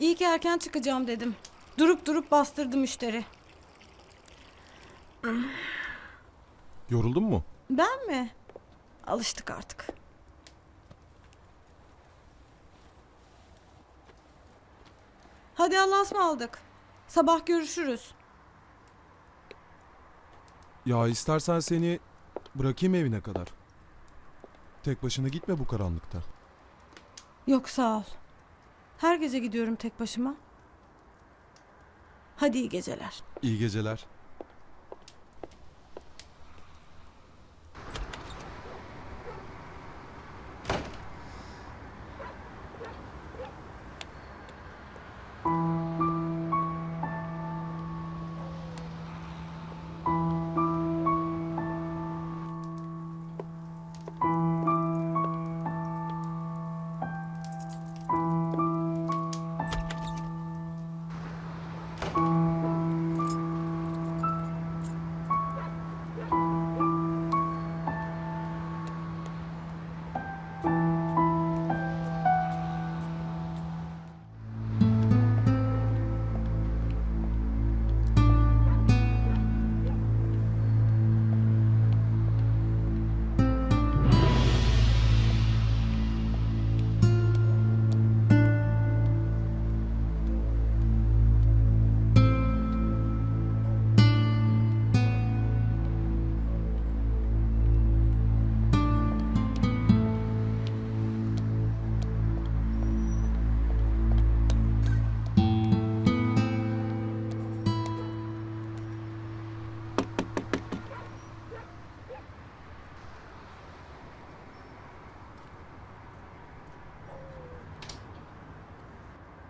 İyi ki erken çıkacağım dedim. Durup durup bastırdı müşteri. Yoruldun mu? Ben mi? Alıştık artık. Hadi Allah'a ısmarladık. Sabah görüşürüz. Ya istersen seni bırakayım evine kadar. Tek başına gitme bu karanlıkta. Yok sağ ol. Her gece gidiyorum tek başıma. Hadi iyi geceler. İyi geceler.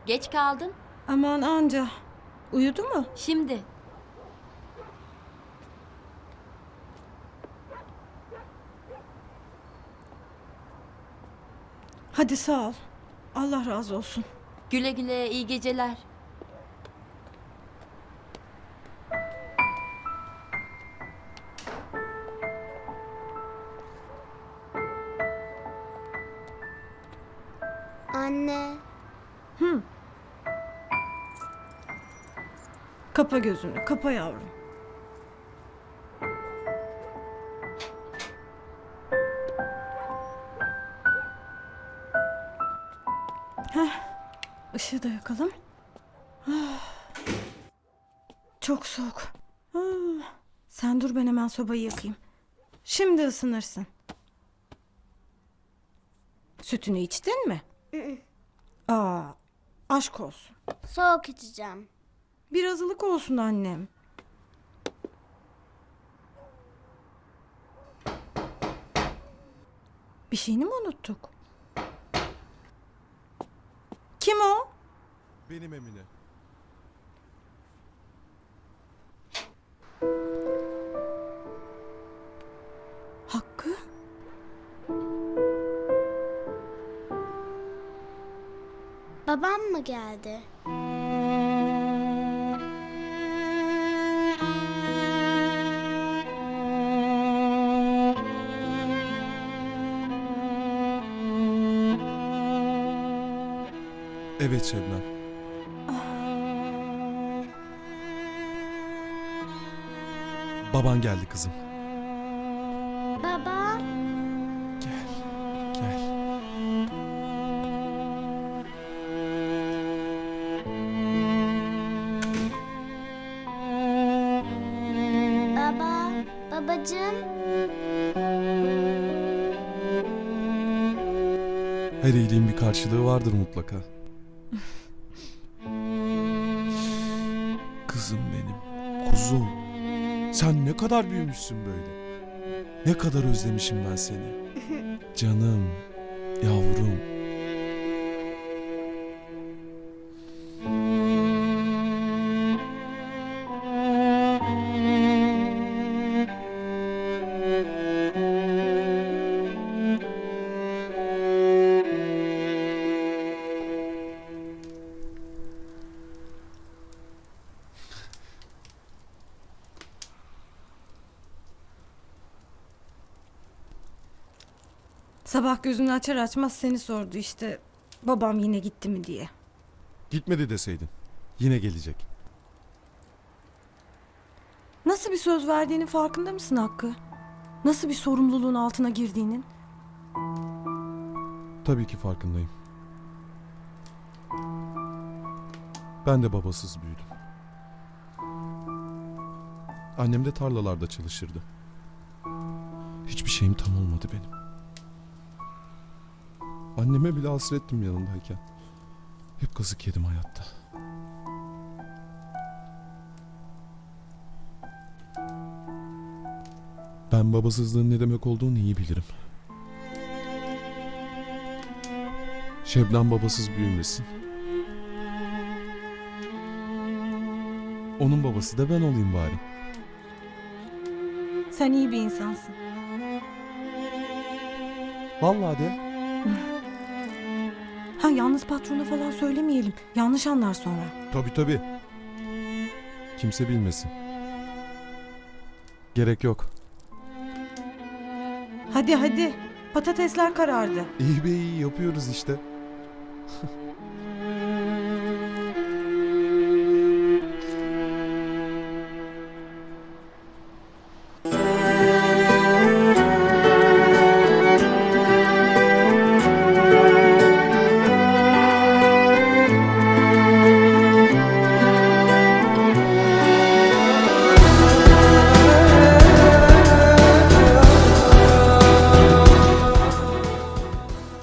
Geç kaldın. Aman anca. Uyudu mu? Şimdi. Hadi sağ ol. Allah razı olsun. Güle güle iyi geceler. Anne, Kapa gözünü, kapa yavrum. Heh, ışığı da yakalım. Ah, Çok soğuk. Ah, Sen dur ben hemen sobayı yakayım. Şimdi ısınırsın. Sütünü içtin mi? Aa, aşk olsun. soğuk içeceğim. Biraz ılık olsun annem. Bir şeyini mi unuttuk? Kim o? Benim Emine. Hakkı? Babam mı geldi? Evet Şebnem. Baban geldi kızım. Her iyiliğin bir karşılığı vardır mutlaka. Kızım benim. Kuzum. Sen ne kadar büyümüşsün böyle. Ne kadar özlemişim ben seni. Canım. Yavrum. Sabah gözünü açar açmaz seni sordu işte. Babam yine gitti mi diye. Gitmedi deseydin. Yine gelecek. Nasıl bir söz verdiğinin farkında mısın Hakkı? Nasıl bir sorumluluğun altına girdiğinin? Tabii ki farkındayım. Ben de babasız büyüdüm. Annem de tarlalarda çalışırdı. Hiçbir şeyim tam olmadı benim. Anneme bile hasrettim yanındayken. Hep kazık yedim hayatta. Ben babasızlığın ne demek olduğunu iyi bilirim. Şebnem babasız büyümesin. Onun babası da ben olayım bari. Sen iyi bir insansın. Vallahi de. Ha yalnız patrona falan söylemeyelim. Yanlış anlar sonra. Tabii tabii. Kimse bilmesin. Gerek yok. Hadi hadi. Patatesler karardı. İyi be iyi yapıyoruz işte.